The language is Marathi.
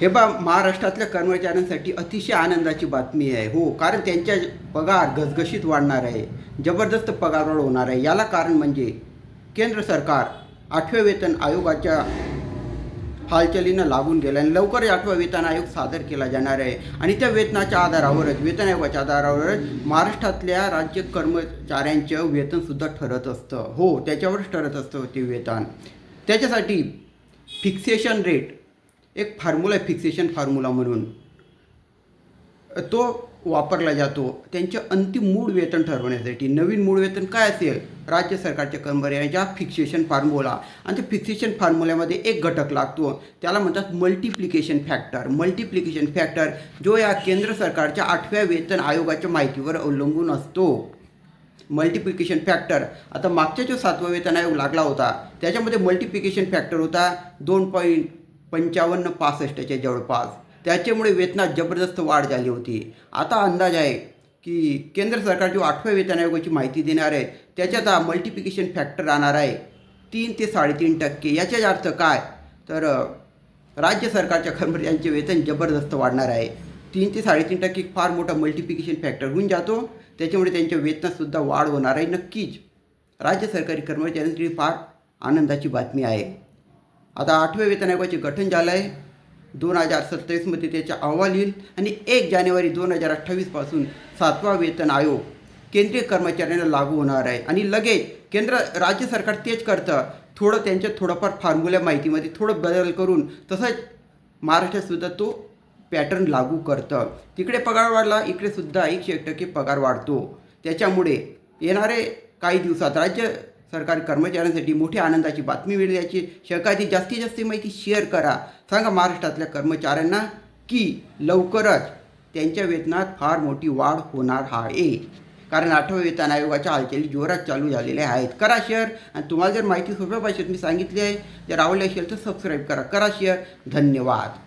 हे बा महाराष्ट्रातल्या कर्मचाऱ्यांसाठी अतिशय आनंदाची बातमी आहे. हो कारण त्यांच्या पगार घसघशीत वाढणार आहे. जबरदस्त पगारवाढ होणार आहे. याला कारण म्हणजे केंद्र सरकार आठव्या वेतन आयोगाच्या हालचालीनं लागून गेला आणि लवकर आठवा वेतन आयोग सादर केला जाणार आहे. आणि त्या वेतनाच्या आधारावरच वेतन आयोगाच्या आधारावरच महाराष्ट्रातल्या राज्य कर्मचाऱ्यांचं वेतनसुद्धा ठरत असतं. हो त्याच्यावरच ठरत असतं ते वेतन. त्याच्यासाठी फिक्सेशन रेट एक फॉर्म्युला आहे फिक्सेशन फॉर्म्युला म्हणून तो वापरला जातो. त्यांचे अंतिम मूळ वेतन ठरवण्यासाठी. नवीन मूळ वेतन काय असेल? राज्य सरकारच्या कर्मचाऱ्यांच्या फिक्सेशन फॉर्म्युला आणि ते फिक्सेशन फॉर्म्युल्यामध्ये एक घटक लागतो. त्याला म्हणतात मल्टिप्लिकेशन फॅक्टर मल्टिप्लिकेशन फॅक्टर जो या केंद्र सरकारच्या आठव्या वेतन आयोगाच्या माहितीवर अवलंबून असतो. मल्टिप्लिकेशन फॅक्टर आता मागच्या जो सातवा वेतन आयोग लागला होता त्याच्यामध्ये मल्टिप्लिकेशन फॅक्टर होता. दोन पॉईंट पंचावन्न पासष्टच्या जवळपास. त्याच्यामुळे वेतनात जबरदस्त वाढ झाली होती. आता अंदाज आहे की केंद्र सरकारची आठव्या वेतन आयोगाची माहिती देणार आहे त्याच्यात हा मल्टिप्लिकेशन फॅक्टर राहणार आहे. तीन ते साडेतीन टक्के. याचाच अर्थ काय? तर राज्य सरकारच्या कर्मचाऱ्यांचे वेतन जबरदस्त वाढणार आहे. तीन ते साडेतीन टक्के फार मोठा मल्टिप्लिकेशन फॅक्टर होऊन जातो. त्याच्यामुळे त्यांच्या वेतनातसुद्धा वाढ होणार आहे नक्कीच. राज्य सरकारी कर्मचाऱ्यांसाठी फार आनंदाची बातमी आहे. आता आठव्या वेतन आयोगाचे गठन झालं आहे दोन हजार सत्तावीसमध्ये त्याचा अहवाल येईल आणि एक जानेवारी दोन हजार अठ्ठावीसपासून सातवा वेतन आयोग केंद्रीय कर्मचाऱ्यांना लागू होणार आहे. आणि लगेच केंद्र राज्य सरकार तेच करतं. थोडं त्यांच्या थोडंफार फॉर्म्युला माहितीमध्ये थोडं बदल करून तसंच महाराष्ट्रातसुद्धा तो पॅटर्न लागू करतं. तिकडे पगार वाढला इकडे सुद्धा एकशे एक टक्के पगार वाढतो. त्याच्यामुळे येणारे काही दिवसात राज्य सरकारी कर्मचाऱ्यांसाठी मोठी आनंदाची बातमी मिळेल याची जास्तीत जास्त माहिती शेअर करा. सांगा महाराष्ट्रातल्या कर्मचाऱ्यांना की लवकरच त्यांच्या वेतनात फार मोठी वाढ होणार आहे. कारण आठव्या वेतन आयोगाच्या हालचाली जोरात चालू झालेल्या आहेत. करा शेअर आणि तुम्हाला जर माहिती सोप्या भाषेत मी सांगितली आहे जर आवडली असेल तर सबस्क्राईब करा. करा शेअर धन्यवाद.